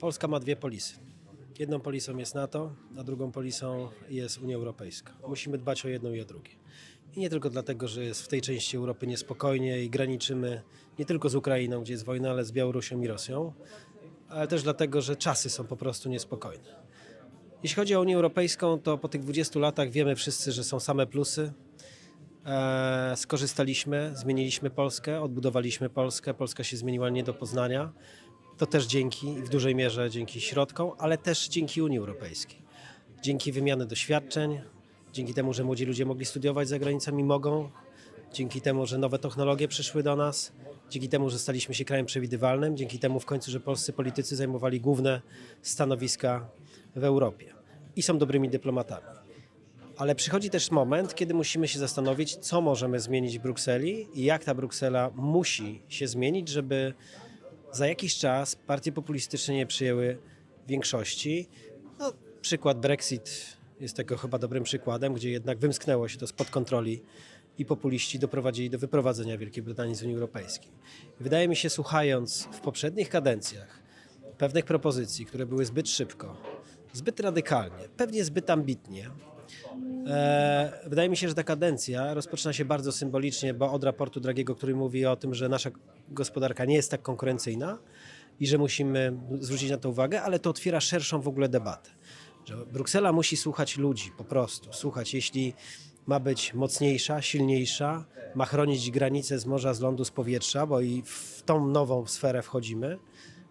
Polska ma dwie polisy. Jedną polisą jest NATO, a drugą polisą jest Unia Europejska. Musimy dbać o jedną i o drugie. I nie tylko dlatego, że jest w tej części Europy niespokojnie i graniczymy nie tylko z Ukrainą, gdzie jest wojna, ale z Białorusią i Rosją, ale też dlatego, że czasy są po prostu niespokojne. Jeśli chodzi o Unię Europejską, to po tych 20 latach wiemy wszyscy, że są same plusy. E, skorzystaliśmy, zmieniliśmy Polskę, odbudowaliśmy Polskę. Polska się zmieniła nie do poznania. To też dzięki, w dużej mierze dzięki środkom, ale też dzięki Unii Europejskiej. Dzięki wymiany doświadczeń, dzięki temu, że młodzi ludzie mogli studiować za granicami, mogą, dzięki temu, że nowe technologie przyszły do nas, dzięki temu, że staliśmy się krajem przewidywalnym, dzięki temu w końcu, że polscy politycy zajmowali główne stanowiska w Europie i są dobrymi dyplomatami. Ale przychodzi też moment, kiedy musimy się zastanowić, co możemy zmienić w Brukseli i jak ta Bruksela musi się zmienić, żeby za jakiś czas partie populistyczne nie przyjęły większości. No, przykład Brexit jest tego chyba dobrym przykładem, gdzie jednak wymsknęło się to spod kontroli i populiści doprowadzili do wyprowadzenia Wielkiej Brytanii z Unii Europejskiej. Wydaje mi się, słuchając w poprzednich kadencjach pewnych propozycji, które były zbyt szybko, zbyt radykalnie, pewnie zbyt ambitnie, E, wydaje mi się, że ta kadencja rozpoczyna się bardzo symbolicznie, bo od raportu Dragiego, który mówi o tym, że nasza gospodarka nie jest tak konkurencyjna i że musimy zwrócić na to uwagę, ale to otwiera szerszą w ogóle debatę. Że Bruksela musi słuchać ludzi po prostu. Słuchać, jeśli ma być mocniejsza, silniejsza, ma chronić granice z morza, z lądu, z powietrza, bo i w tą nową sferę wchodzimy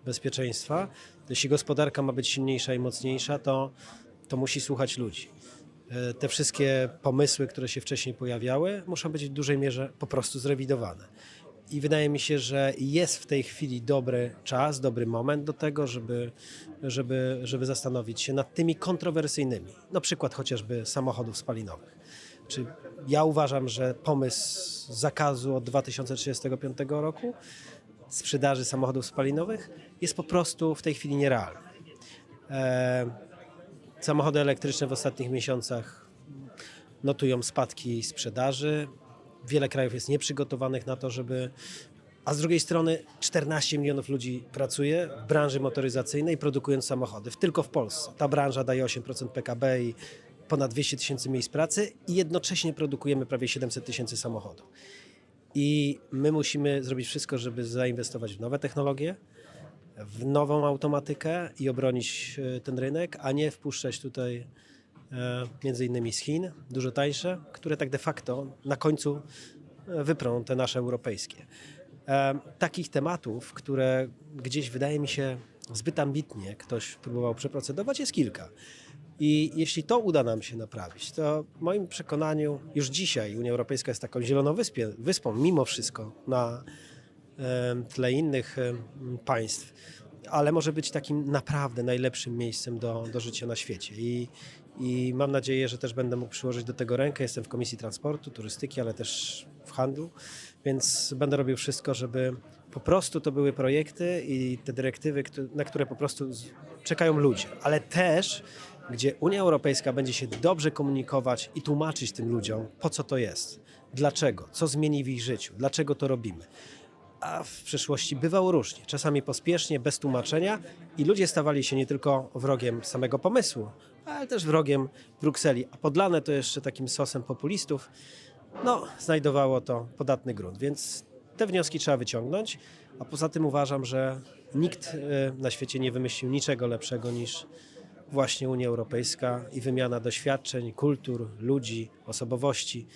bezpieczeństwa. Jeśli gospodarka ma być silniejsza i mocniejsza, to, to musi słuchać ludzi. E, te wszystkie pomysły, które się wcześniej pojawiały, muszą być w dużej mierze po prostu zrewidowane. I wydaje mi się, że jest w tej chwili dobry czas, dobry moment do tego, żeby, żeby, żeby zastanowić się nad tymi kontrowersyjnymi, na przykład chociażby samochodów spalinowych. Czy ja uważam, że pomysł zakazu od 2035 roku sprzedaży samochodów spalinowych jest po prostu w tej chwili nierealny. E, Samochody elektryczne w ostatnich miesiącach notują spadki sprzedaży. Wiele krajów jest nieprzygotowanych na to, żeby. A z drugiej strony 14 milionów ludzi pracuje w branży motoryzacyjnej, produkując samochody, tylko w Polsce. Ta branża daje 8% PKB i ponad 200 tysięcy miejsc pracy i jednocześnie produkujemy prawie 700 tysięcy samochodów. I my musimy zrobić wszystko, żeby zainwestować w nowe technologie, w nową automatykę i obronić e, ten rynek, a nie wpuszczać tutaj między innymi z Chin, dużo tańsze, które tak de facto na końcu e, wyprą te nasze europejskie. E, Takich tematów, które gdzieś wydaje mi się zbyt ambitnie ktoś próbował przeprocedować, jest kilka. I jeśli to uda nam się naprawić, to w moim przekonaniu już dzisiaj Unia Europejska jest taką zieloną wyspie, wyspą, mimo wszystko, na tle innych państw, ale może być takim naprawdę najlepszym miejscem do, do życia na świecie. I, I mam nadzieję, że też będę mógł przyłożyć do tego rękę. Jestem w Komisji Transportu, Turystyki, ale też w handlu, więc będę robił wszystko, żeby po prostu to były projekty i te dyrektywy, na które po prostu czekają ludzie, ale też gdzie Unia Europejska będzie się dobrze komunikować i tłumaczyć tym ludziom, po co to jest, dlaczego, co zmieni w ich życiu, dlaczego to robimy a w przeszłości bywało różnie. Czasami pospiesznie, bez tłumaczenia i ludzie stawali się nie tylko wrogiem samego pomysłu, ale też wrogiem Brukseli. A podlane to jeszcze takim sosem populistów, no, znajdowało to podatny grunt. Więc te wnioski trzeba wyciągnąć, a poza tym uważam, że nikt e, na świecie nie wymyślił niczego lepszego niż właśnie Unia Europejska i wymiana doświadczeń, kultur, ludzi, osobowości.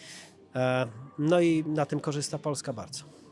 E, No i na tym korzysta Polska bardzo.